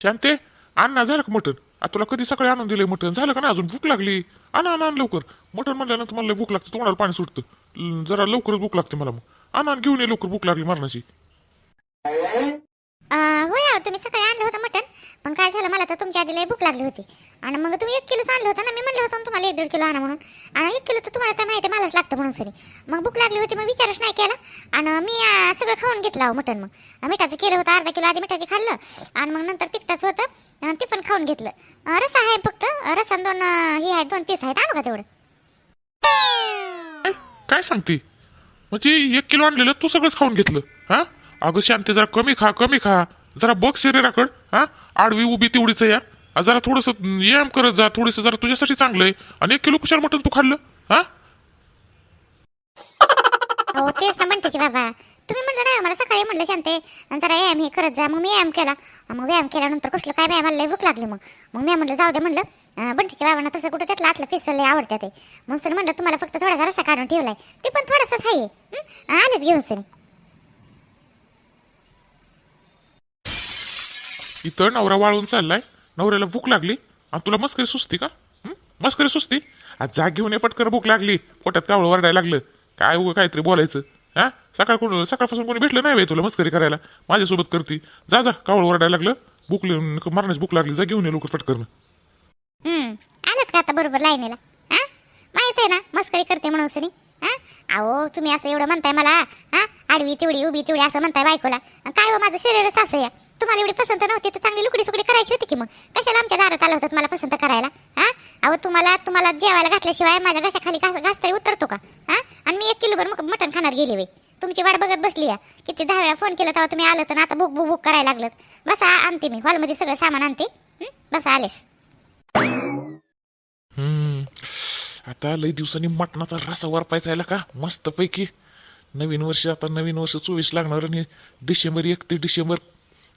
शांते ते ना झालं का मटण? आता तुला कधी सकाळी आणून दिले मटण? झालं का ना अजून? भूक लागली. आणा आण आण लवकर. मटण म्हणल्यानंतर मला लय भूक लागते तोंडाला पाणी सुटतं. जरा लवकरच भूक लागते मला मग. आण आण घेऊन ये लवकर भूक लागली मरणाची. होय अहो, तुम्ही सकाळी आणलं होतं मटण पण काय झालं? तुमच्या आधीला भूक लागली होती. आणि मग तुम्ही एक किलो आणलं होतं ना मी म्हणलं होतं तुम्हाला एक दीड किलो आणा म्हणून. आणि एक किलो तर तुम्हाला तर माहिती आहे, मलाच लागतं म्हणून सरी मग भूक लागली होती मग विचारच नाही केला. आणि मी सगळं खाऊन घेतलं अहो मटण मग. मिठाचं केलं होतं अर्धा किलो आधी मिठाचे खाल्लं. आणि मग नंतर तिखटाचं होतं आणि ते पण खाऊन घेतलं. अं, आहे फक्त. अं, आणि दोन हे आहेत दोन पीस आहेत. आणू का तेवढं? काय काय सांगते? म्हणजे एक किलो आणलेलं तू सगळंच खाऊन घेतलं. हा? अगं शांती जरा कमी खा कमी खा. जरा बघ शरीराकड. हा? आडवी उभी तेवढीच या आ, जरा थोडस व्यायाम करत जा थोडस जरा तुझ्यासाठी चांगलं आहे. आणि एक किलो कुशार मटण तू खाल्लं हा? हो तेच ना म्हणते बाबा. तुम्ही म्हणलं ना मला सकाळी म्हणलं शांते आणि जरा व्यायाम हे करत जा मग मी व्यायाम केला. मग व्यायाम केल्यानंतर कसलं काय व्यायामाला लय भूक लागली मग. मग मी म्हणलं जाऊ दे म्हणलं. बंटीच्या बाबांना तसं कुठं त्यातलं आतलं पिसल आवडतं ते. म्हणून म्हणलं तुम्हाला फक्त थोडासा रसा काढून ठेवलाय. ते पण थोडासाच आहे. आलेच घेऊन सर इथं नवरा वाळून चाललाय नवऱ्याला भूक लागली आणि तुला मस्करी सुस्ती का? मस्करी सुस्ती आज जाग घेऊन ये पटकर भूक लागली पोटात कावळं वरडायला लागलं. काय उगं काहीतरी बोलायचं? हा? सकाळ कोण सकाळपासून कोणी भेटलं नाही बाई तुला मस्करी करायला. माझ्यासोबत करती. जा जा कावळं वरडायला लागलं. भूक ल- मरण्याची भूक लागली. जा घेऊन ये लवकर पटकरनं आलात का आता बरोबर लाईनीला? हा? माहीत आहे ना मस्करी करते म्हणून सनी. हा? अहो तुम्ही असं एवढं म्हणताय मला. हा? आडवी तेवढी उभी तेवढी असं म्हणताय बायकोला. अन काय हो माझं शरीरच असं या तुम्हाला एवढी पसंत नव्हती तर चांगली लुकडी सुकडी करायची होती की मग? कशाला आमच्या दारात आलं होतं मला पसंत करायला? हा? अहो तुम्हाला तुम्हाला जेवायला घातल्याशिवाय माझ्या घशाखाली घास घास उतरतो का? हा? आणि मी एक किलोभर मग मटण खाणार गेले वे तुमची वाट बघत बसली या. किती दहा वेळा फोन केला तेव्हा तुम्ही आलं तर आता भूक भूक भूक करायला लागलं बसा आणते मी. हॉलमध्ये सगळं सामान आणते. हं? बसा आलेस. हम्म. आता लई दिवसांनी मटणाचा रसा वरपायचा यायला का मस्त पैकी नवीन वर्ष आता नवीन वर्ष चोवीस लागणार आणि डिसेंबर एकतीस डिसेंबर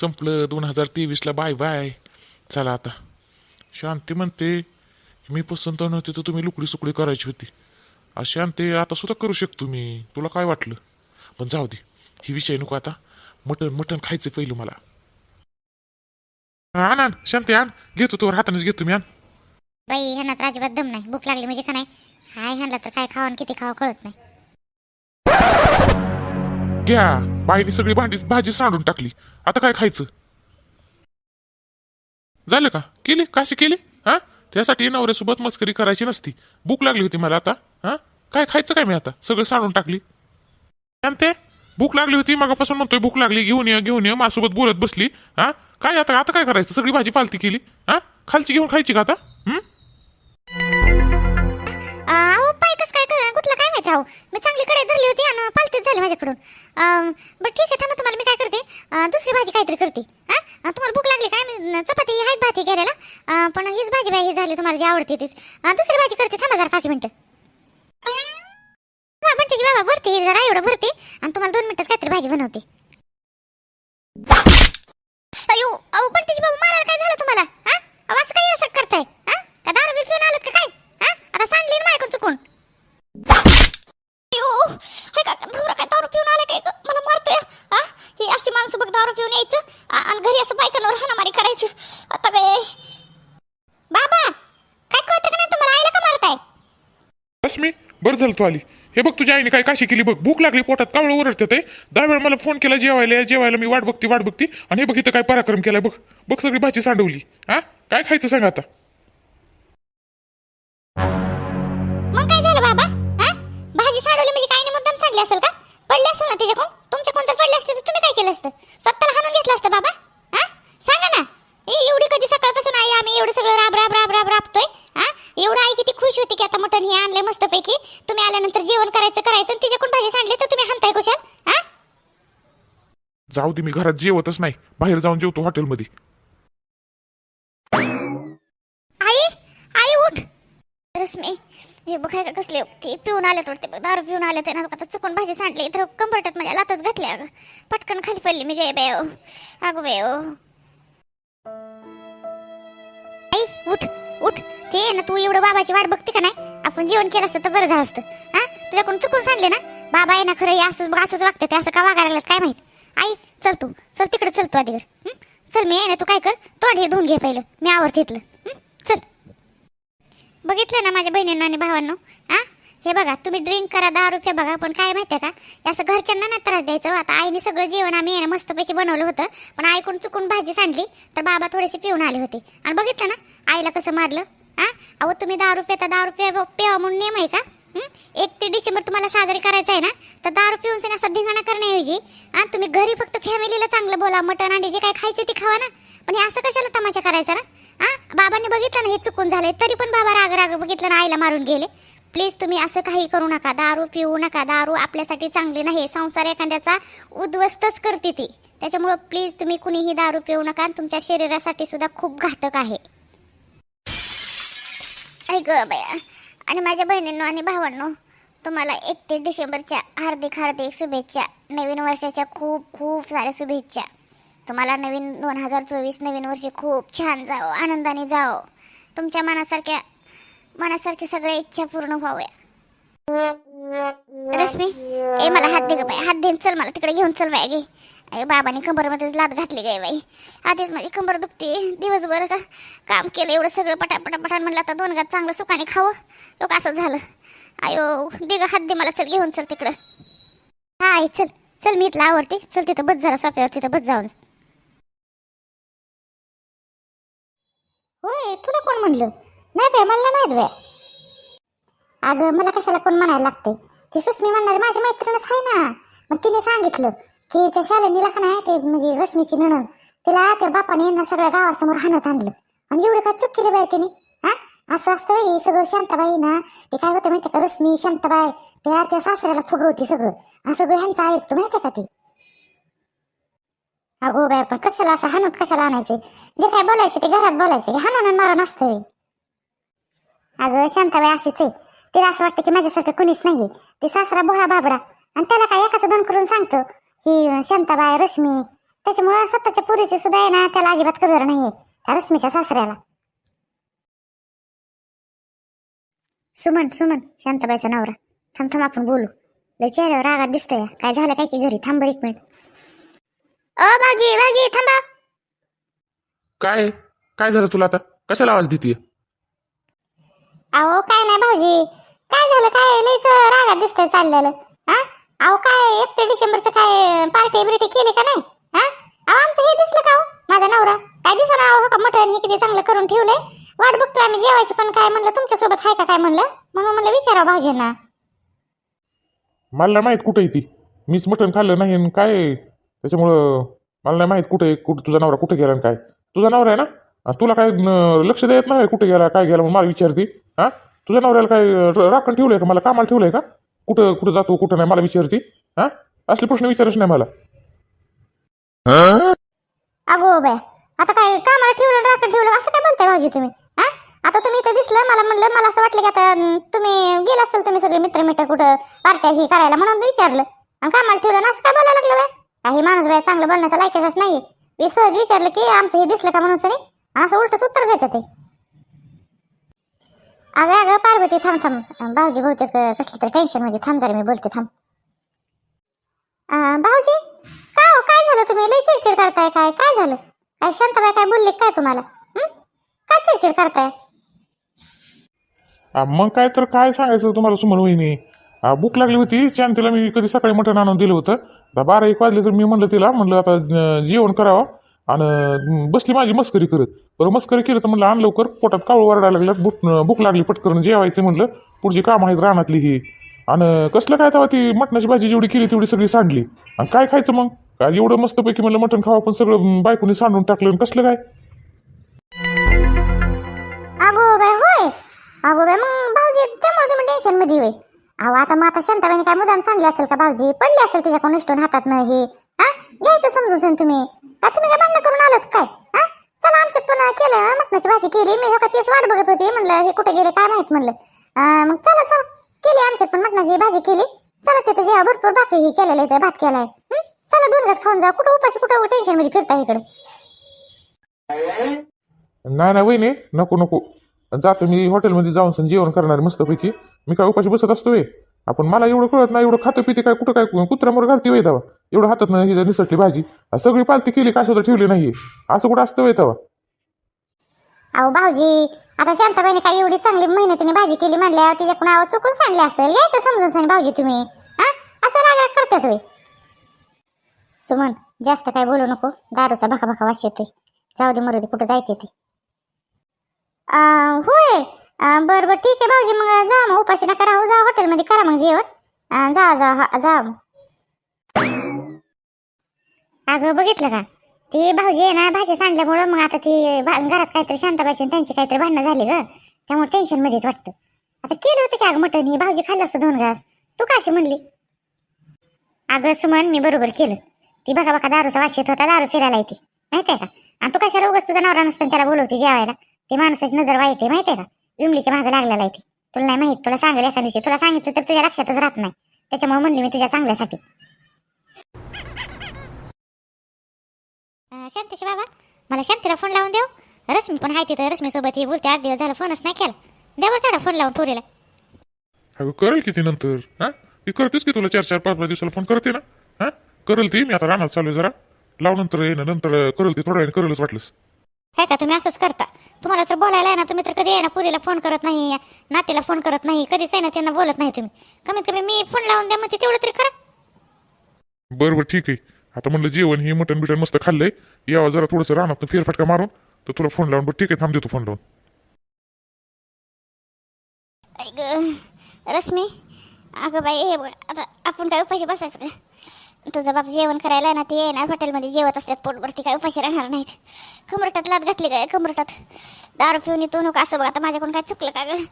संपलं दोन हजार तेवीसला. Bye bye. चला आता. शांती म्हणते मी पसंत नव्हती तर तुम्ही लुकडी सुकडी करायची होती. अशी शांती आता सुद्धा करू शकतो मी. तुला काय वाटलं? पण जाऊ दे. ही विषय नको आता. मटण मटण खायचं पहिलं मला. आण आण. शांती आण. घेतो तो हातानेच घेतो मी आण. बाई ह्यांना तर अजिबात दम नाही. भूक लागली म्हणजे का नाही? हाय ह्यांना तर काय खावं आणि किती खावं कळत नाही. घ्या. बाईने सगळी भांडी भाजी सांडून टाकली. आता काय खायचं? झालं का? केले? काशी केले? हा? त्यासाठी नवऱ्यासोबत मस्करी करायची नसती. भूक लागली होती मला आता. हा? काय खायचं काय मी आता? सगळं सांडून टाकली. ते? भूक लागली होती मगापासून म्हणतोय भूक लागली. घेऊन ये घेऊन ये. माझ्यासोबत बोलत बसली. हा? काय आता? आता काय करायचं? सगळी भाजी पालती केली. हा? खालची घेऊन खायची का आता? गुतलं मी चांगली कडे धरली होती आणि पालतीच झाली माझ्याकडून. अं, बरं ठीक आहे थांबा तुम्हाला मी काय करते? दुसरी भाजी काहीतरी करते. हा? तुम्हाला भूक लागली काय? मी चपाती आहेत भाती घ्यायला. पण हीच भाजी बाई ही झाली तुम्हाला जी आवडते तीच. दुसरी भाजी करते थांबा जरा पाच मिनटं. हा बंटीची बाबा भरते जरा एवढं भरते. आणि तुम्हाला दोन मिनिटात काहीतरी भाजी बनवते. अयो अहो बंटीची बाबा मारायला काय झालं तुम्हाला? हा? आवाज काय असं करताय? हा? का दारू बी आलं का काय? हा? आता सांगली ना ऐकून चुकून. हे का? नवरा काय दारू पिऊन आले काय ग? मला मारतोय. हा ही अशी माणसं बघ दारू पिऊन यायचं. आ- आणि घरी असं बायकांवर हाणामारी करायचं. आता काय बाबा काय कळतं का नाही तुम्हाला? आईला का मारताय? रश्मी बरं झालं तू आली. हे बघ तुझ्या आईने काय काशी केली बघ. भूक लागली पोटात कावळ ओरडते दहा वेळा मला फोन केला जेवायला जेवायला मी वाट बघती वाट बघती. आणि हे बघ इथं काय पराक्रम केलाय बघ. बघ सगळी भाजी सांडवली. हा काय खायचं सांग आता? पडले असेल का? पडली असेल ना त्याच्याकडून तुमच्याकडून जर पडली असते तर तुम्ही काय केलं असतं? स्वतःला हाणून घेतलं असतं बाबा? हा? सांगा ना. ए, एवढी कधी सकाळपासून आई आम्ही एवढं सगळं राब राब राब राब राबतोय? हा? एवढं आई किती खुश होती की आता मटण हे आणलंय मस्तपैकी. तुम्ही आल्यानंतर जेवण करायचं करायचं आणि तिच्याकडून भाजी सांडली तर तुम्ही हाणताय कुशाल? हा? जाऊ दे मी घरात जेवतच नाही. बाहेर जाऊन जेवतो हॉटेलमध्ये आई आई उठ रश्मी हे बघ काय कसले आले वाटते बघ दारू पिऊन आले ते ना आता चुकून भाजी सांडली तर कंबरटात माझ्या लातच घातल्या अगं पटकन खाली पडली मी गे बेव अगं बेव आई उठ उठ. ते ना तू एवढं बाबाची वाट बघते का नाही? आपण जेवण केलं असतं तर बरं झालं असतं. हा? तुझ्याकडून चुकून सांडले ना? बाबा आहे ना खरं हे असंच असंच वागतं ते असं का वागायला काय माहीत? आई चल तू चल तिकडे चल तू आधी घर चल मी आहे ना तू काय कर तोंड हे धुवून घे पहिलं. मी आवडते इथलं. चल. बघितलं ना माझ्या बहिणींना आणि भावांना? हा? हे बघा तुम्ही ड्रिंक करा दहा रुपये बघा पण काय माहितीये का? असं घरच्यांना नाही त्रास द्यायचं. आता आईने सगळं जेवण आम्ही आहे मस्तपैकी बनवलं होतं. पण ऐकून चुकून भाजी सांडली तर बाबा थोडेसे पिऊन आले होते. आणि बघितलं ना आईला कसं मारलं हा? अहो तुम्ही दहा रुपये तर दहा रुपये पेवा म्हणून नियम आहे का? एक ते डिसेंबर तुम्हाला साजरी करायचं आहे ना तर दारू पिऊन सण असा धिंगाणा करण्याऐवजी हा तुम्ही घरी फक्त फॅमिलीला चांगलं बोला मटण अंडी जे काय खायचे ते खावा ना. पण हे असं कशाला तमाशा करायचा ना हा? बाबांनी बघितलं ना हे चुकून झालंय तरी पण बाबा राग राग बघितलं ना आईला मारून गेले. प्लीज तुम्ही असं काही करू नका. दारू पिऊ नका. दारू आपल्यासाठी चांगली नाही. संसार एखाद्याचा उद्ध्वस्तच करते ती. त्याच्यामुळं प्लीज तुम्ही कुणीही दारू पिऊ नका. तुमच्या शरीरासाठी सुद्धा खूप घातक आहे. ऐक बया. आणि माझ्या बहिणींनो आणि भावांनो तुम्हाला एकतीस डिसेंबरच्या हार्दिक हार्दिक शुभेच्छा. नवीन वर्षाच्या खूप खूप साऱ्या शुभेच्छा. तुम्हाला नवीन दोन हजार चोवीस नवीन वर्ष खूप छान जावं. आनंदाने जावं. तुमच्या मनासारख्या मनासारखे सगळ्या इच्छा पूर्ण व्हाव्या. रश्मी ए मला हात दे ग बाई हात देऊन चल मला तिकडे घेऊन चल बाय गे अरे बाबाने कंबरमध्येच लात घातली गे बाई. आधीच माझी कंबर दुखते दिवसभर का काम केलं एवढं सगळं पटापटा पटान म्हणलं आता दोन घात चांगलं सुखाने खावं. हो लोक असं झालं. आयो दे ग हात दे मला चल घेऊन चल तिकडं. हा आई चल चल मी इथला आवडते चल तिथं बस जरा सोप्यावर तिथं बस जाऊन. होय तुला कोण म्हणलं? नाही बाय मला नाही माहीत बाय अगं मला कशाला कोण म्हणायला लागते? ती सुष्मी म्हणणार माझी मैत्रीणच आहे ना. मग तिने सांगितलं की त्या शालिनीला का नाही ते म्हणजे रश्मीची नणंद तिला त्या बापाने यांना सगळ्या गावासमोर हाणत आणलं. आणि एवढं काय चूक केली बाई तिने हा? असं असतं बाई सगळं शांताबाई ना ते काय होतं माहिती का रश्मी शांताबाई त्या त्या सासऱ्याला फुगवती सगळं. आणि सगळं ह्यांचं ऐकतो माहिती का ते? अगो बाय पण कशाला असं हाणत कशाला आणायचं? जे काय बोलायचं ते घरात बोलायचं हाणून आणि मारून असतं अगं शांताबाई अशीच आहे. तिला असं वाटतं की माझ्यासारखं कुणीच नाहीये. ते सासरा भोळा बाबडा आणि त्याला काय एकाचं दोन करून सांगतो? ही शांताबाई रश्मी. त्याच्यामुळे स्वतःच्या पुरीचे सुद्धा आहे ना त्याला अजिबात कदर नाहीये त्या रश्मीच्या सासऱ्याला. सुमन सुमन शांताबाईचा नवरा. थांब थांब आपण बोलू. लय चेहऱ्यावर रागात दिसतोय. काय झालं काय की घरी? थांब एक मिनिट. अ भाजी भाजी थांबा. काय? काय झालं तुला आता? कशाला आवाज देते अहो काय नाही भाऊजी. काय झालं? काय लईच रागात दिसतंय चाललेलं. हा? अहो काय एक ते डिसेंबरचं काय पार्टी बिर्टी केली का नाही? हा? अहो आमचं हे दिसलं का हो? माझा नवरा. काय दिसना अहो का मटण हे किती चांगलं करून ठेवलंय? वाट बघतो आम्ही जेवायची पण काय म्हणलं? तुमच्यासोबत आहे का काय म्हणलं? म्हणून म्हणलं विचारा भाऊजींना. मला नाही माहीत कुठे आहे ती. मीच मटण खाल्लं नाही आणि काय त्याच्यामुळं मला नाही माहीत कुठे कुठं तुझा नवरा कुठे गेला आणि काय? तुझा नवरा आहे ना? तुला काय लक्ष देत नाही कुठे गेला काय गेला मला विचारते. हा? तुझ्या नवऱ्याला काय राखण ठेवलंय का? मला कामाला ठेवलंय का? कुठं कुठं जातो कुठं नाही मला विचारते. हा? असले प्रश्न विचारच नाही मला. अगो बाय आता काय कामाला ठेवलं राखण ठेवलं असं काय म्हणताय भाऊजी तुम्ही? हा? आता तुम्ही इथं दिसलं मला म्हणलं मला असं वाटलं की आता तुम्ही गेला असेल तुम्ही सगळे मित्र मित्र कुठं पार्ट्या ही करायला म्हणून विचारलं. आणि कामाला ठेवलं ना असं काय बोलायला लागलं बाय काही माणूस बाय चांगलं बोलण्याचा लायकाचाच नाही. सहज विचारलं की आमचं हे दिसलं का म्हणून सरी असं उलटच उत्तर देतं ते. अगं अगं पार्वती थांब थांब. भाऊजी बहुतेक कसलं तरी टेन्शनमध्ये. थांब जरा मी बोलते थांब. भाऊजी? काय हो? काय झालं तुम्ही? लई चिडचिड करताय काय? काय झालं? काय शांताबाई काय बोलले काय तुम्हाला? काय चिडचिड करताय? आ, मग काय तर काय सांगायचं तुम्हाला सुमन वहिनी? आ, भूक लागली होती. शांतीला मी कधी सकाळी मटण आणून दिलं होतं. आता बारा एक वाजले तर मी म्हणलं तिला म्हणलं आता अं, जेवण करावं. आणि बसली माझी मस्करी करत. बरं मस्करी केलं तर म्हणलं आण लवकर पोटात कावळ वरडायला लागल्यात भूक भूक लागली पटकन जेवायचं म्हणलं पुढची कामं आहेत रानातली ही. आणि कसलं काय तेव्हा ती मटणाची भाजी जेवढी केली तेवढी सगळी सांडली. आणि काय खायचं मग? काय एवढं मस्तपैकी म्हणलं मटण खावं पण सगळं बायकोनी सांडून टाकलं आणि कसलं काय? अगो बाय होय. अगो बाय मग भाऊजी त्यामुळे तुम्ही टेन्शनमध्ये होय. अहो आता मग आता शांताबाईने काय मुदाम सांगले असेल का भाऊजी? पडले असेल तिच्याकडून इष्टून हातात न हे. हा? घ्यायचं समजून सण तुम्ही. तुम्ही काय भांडणं करून आलात काय? हा? चला आमच्यात पण केलं. मग मटणाची भाजी केली. मी हो का तेच वाट बघत होते. म्हणलं हे कुठे गेले काय माहीत म्हणलं. अं, मग चला चला. केली आमच्यात पण मटणाची भाजी केली. चला तिथं जेव्हा भरपूर भाकरी केलेलं आहे भात केलाय. हं? चला दोन घास खाऊन जा कुठं उपाशी कुठं टेन्शनमध्ये फिरता इकडे. नाही नाही वहिनी नको नको. जातो मी हॉटेलमध्ये जाऊन सन जेवण करणार मस्तपैकी. मी काय उपाशी बसत असतोय? आपण मला एवढं कळत नाही एवढं खातं पिते काय कुठं काय कुत्र्यामोर घालते वय दावा एवढं हातात नाही हिच्या निसटली भाजी सगळी पालती केली का सुद्धा ठेवली नाहीये? असं कुठं असतं वय तेव्हा? अहो भाऊजी आता शांताबाईने काय एवढी चांगली मेहनतीने भाजी केली म्हणल्यावर तिच्याकडून आवाज चुकून सांगले असेल. यायचं समजून सांग भाऊजी तुम्ही. हा? असं राग करतात होय. सुमन जास्त काय बोलू नको. दारूचा भका भका वास येतोय. जाऊ दे मरू दे कुठं जायचं ते. अं, होय. अं, बरं बरं ठीक आहे भाऊजी. मग जा मग उपाशी नका राहू. जा हॉटेलमध्ये करा मग जेवण. अं, जा जा हा, जा मग. अगं बघितलं का? ती भाऊजी आहे ना भाजी सांडल्यामुळं मग आता ती भा- घरात काहीतरी शांताबाईची आणि त्यांची काहीतरी भांडणं झाली ग. त्यामुळे टेन्शन मध्येच वाटतं. आता केलं होतं की अगं मटण ही भाऊजी खाल्लं असतं दोन घास. तू काशी म्हणली? अगं सुमन मी बरोबर केलं. ती बघा बघा दारूचा वास येत होता दारू फिरायला येते. माहिती आहे का? आणि तू कशाला उगाच तुझा नवरा नसताना त्याला बोलवते जेवायला? ती माणसाची नजर वाईट आहे माहिती आहे का? विमलीच्या मागे लागलेला आहे ती. तुला नाही माहीत तुला सांगेल एका दिवशी. तुला सांगितलं तर तुझ्या लक्षातच राहत नाही. त्याच्यामुळे म्हणली मी तुझ्या चांगल्यासाठी. शांतीशी बाबा. मला शांतीला फोन लावून देऊ. रश्मी पण आहे तिथं. रश्मी सोबत ही बोलते आठ दिवस झाला फोनच नाही केला. देवर तेवढा फोन लावून पुरीला. अगं करेल किती नंतर? हा? ती करतेच की तुला चार चार पाच पाच दिवसाला फोन करते ना? हा? करेल ती. मी आता रानात चालू आहे जरा. लाव नंतर ये ना नंतर करेल ती. थोड्या वेळाने करेलच वाटलंस. हे का तुम्ही असंच करता? तुम्हाला तर बोलायला आहे ना तुम्ही तर कधी आहे ना पुरीला फोन करत नाही नातीला फोन करत नाही कधीच आहे ना त्यांना बोलत नाही तुम्ही. कमीत कमी मी फोन लावून द्या म्हणते तेवढं तरी करा. बरं बरं ठीक आहे. आता म्हणलं जेवण हे मटण बिटन मस्त खाल्लंय. यावं जरा थोडंसं रानात फेरफटका मारून तर तुला फोन लावून बरं ठीक आहे थांब देतो फोन लावून. ऐक रश्मी अगं बाई हे बघ आता आपण काय उपाशी बसायचं का? तुझा बाप जेवण करायला आहे ना ते येणार हॉटेलमध्ये जेवत असतात पोटभरती काय उपाशी राहणार नाहीत. कमरटात लात घातली काय कमरटात दारू पिऊन येतो नको असं बघ आता माझ्याकडून काय चुकलं का गं?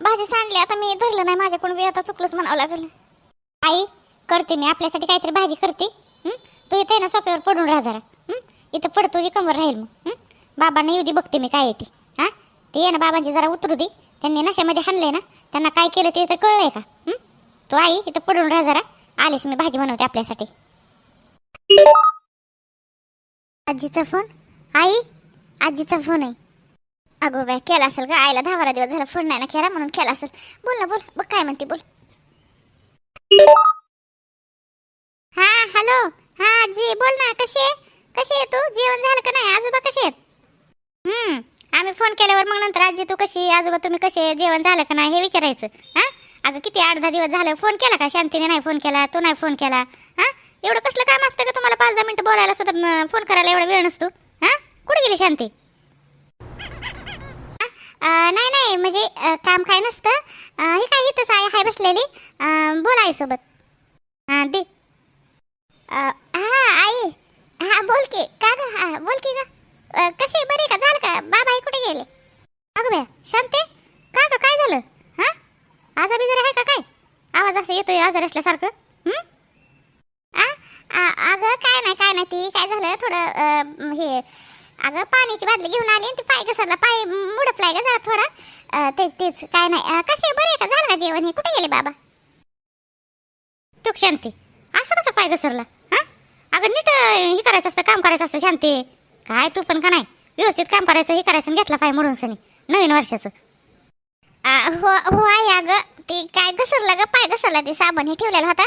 भाजी सांडली आता मी धरलं नाही माझ्याकडून बी आता चुकलंच म्हणावं लागेल. आई करते मी आपल्यासाठी काहीतरी भाजी करते. तू इथे ना सोफ्यावर पडून राहा जरा. इथं पड तुझी कमर राहील मग. बाबांना येऊ दे बघते मी काय येते हां? ते ये ना बाबांची जरा उतरू दे. त्यांनी नशामध्ये हाणलंय ना त्यांना काय केलं ते तर कळलंय का? तू आई इथं पडून राहा जरा. आलीस मी भाजी बनवते आपल्यासाठी. आजीचा फोन? आई आजीचा फोन आहे. अगो बाय केला असेल का आईला दहा बारा दिवस झाला फोन नाही ना केला म्हणून केला असेल. बोल ना बोल. बघ काय म्हणते बोल. हा हॅलो. हा आजी बोल ना कशी आहे? कशी आहे तू? जेवण झालं का नाही? आजोबा कसे आहेत? हम्म आम्ही फोन केल्यावर मग नंतर आजी तू कशी आहे? आजोबा तुम्ही कसे आहे? जेवण झालं का नाही? हे विचारायचं हा? अगं किती आठ दहा दिवस झालं फोन केला का? शांतीने नाही फोन केला तू नाही फोन केला हा? एवढं कसलं काम असतं का तुम्हाला? पाच दहा मिनिटं बोलायला सुद्धा फोन करायला एवढा वेळ नसतो हा? कुठे गेली शांती? नाही नाही म्हणजे काम काय नसतं. हे काय इथंच आहे हाय बसलेली. बोला आई सोबत हां दे. हा आई. हा बोल की. का ग? हा बोल की ग. कसे कशी आहे, आहे का? झालं का? बाबा आई कुठे गेले? अगं बया शांते का ग? काय झालं? हा? आजा बिजार आहे का काय? आवाज असं येतोय आजार असल्यासारखं. आ? अगं काय नाही काय नाही. ती काय झालं? थोडं हे अगं पाण्याची बादली घेऊन आली आणि ती पाय घसरला. पाय मुडपलाय का जरा थोडा. तेच तेच काय नाही. कसे बरे आहे, आहे का? झालं का जेवण? हे कुठे गेले बाबा? तू शांती. असं कसं पाय घसरला? अगं नीट हे करायचं असतं काम करायचं असतं शांती. काय तू पण का नाही? व्यवस्थित काम करायचं हे करायचं घेतला पाय मोडून सनी. नवीन वर्षाचं. आ, हो हो आहे अगं. ते काय घसरलं ग? पाय घसरला ते साबण हे ठेवलेला होता.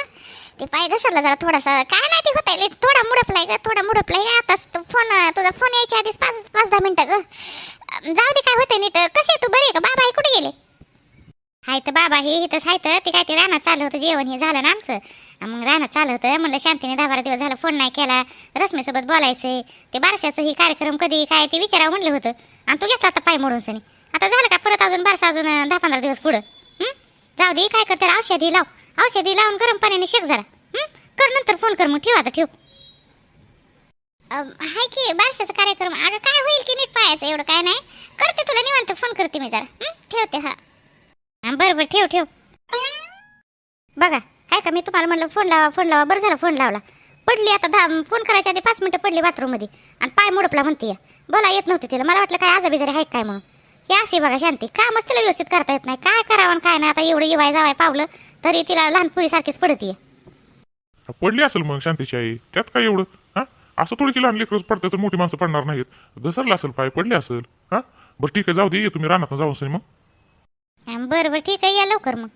ते पाय घसरला जरा थोडासा. काय नाही ते होता थोडा मुडपलाय ग थोडा मुडपलाय. ग आताच फोन तुझा फोन यायच्या आधीच पाच पाच दहा मिनिटं ग. जाऊ दे काय होतंय नीट. आहे तू? बरी का? बाबा हे कुठे गेले? हाय तर बाबा हे इथंच हाय तर. ते काय ते रानात चाललं होतं जेवण हे झालं ना आमचं. मग राहणं चाललं होतं म्हणलं शांतीने दहा बारा दिवस झाला फोन नाही केला. रश्मीसोबत बोलायचं ते बारशाचं ही कार्यक्रम कधी काय ते विचारावं म्हणलं होतं. आणि तू घेतला आता पाय मोडून सनी. आता झालं का परत अजून बारसा अजून दहा पंधरा दिवस पुढं? जाऊ दे काय करते? औषधी लाव. औषधी लावून गरम पाण्याने शेक जरा. कर नंतर फोन कर मग ठेव आता ठेव. हाय की बारशाचा कार्यक्रम. अगं काय होईल की नीट पाहायचं एवढं काय नाही. करते तुला निवांत फोन करते मी जरा. ठेवते हा, बरं बरं ठेव ठेव. बघा आहे का मी तुम्हाला म्हणलं फोन लावा फोन लावा. बरं झालं फोन लावला. पडली आता दहा फोन करायच्या आधी पाच मिनिटं पडली बाथरूममध्ये आणि पाय मुडपला म्हणते बोला येत नव्हते तिला. मला वाटलं काय आजाबिजारी आहे काय म्हणून. हे अशी बघा शांती. कामच तिला व्यवस्थित करता येत नाही. काय करावं आणि काय नाही. आता एवढं येवाय जावाय पावलं तरी तिला लहान पुरीसारखीच पडतीये. पडली असेल मग शांतीची आई. त्यात काय एवढं? हा? असं थोडी की लहान लेकरच पडतं तर मोठी माणसं पडणार नाहीत. घसरलं असेल पाय पडली असेल. हा? बरं ठीक आहे. जाऊ दे. तुम्ही रानात जाऊन मग. बरं बरं. ठीक आहे. या लवकर मग.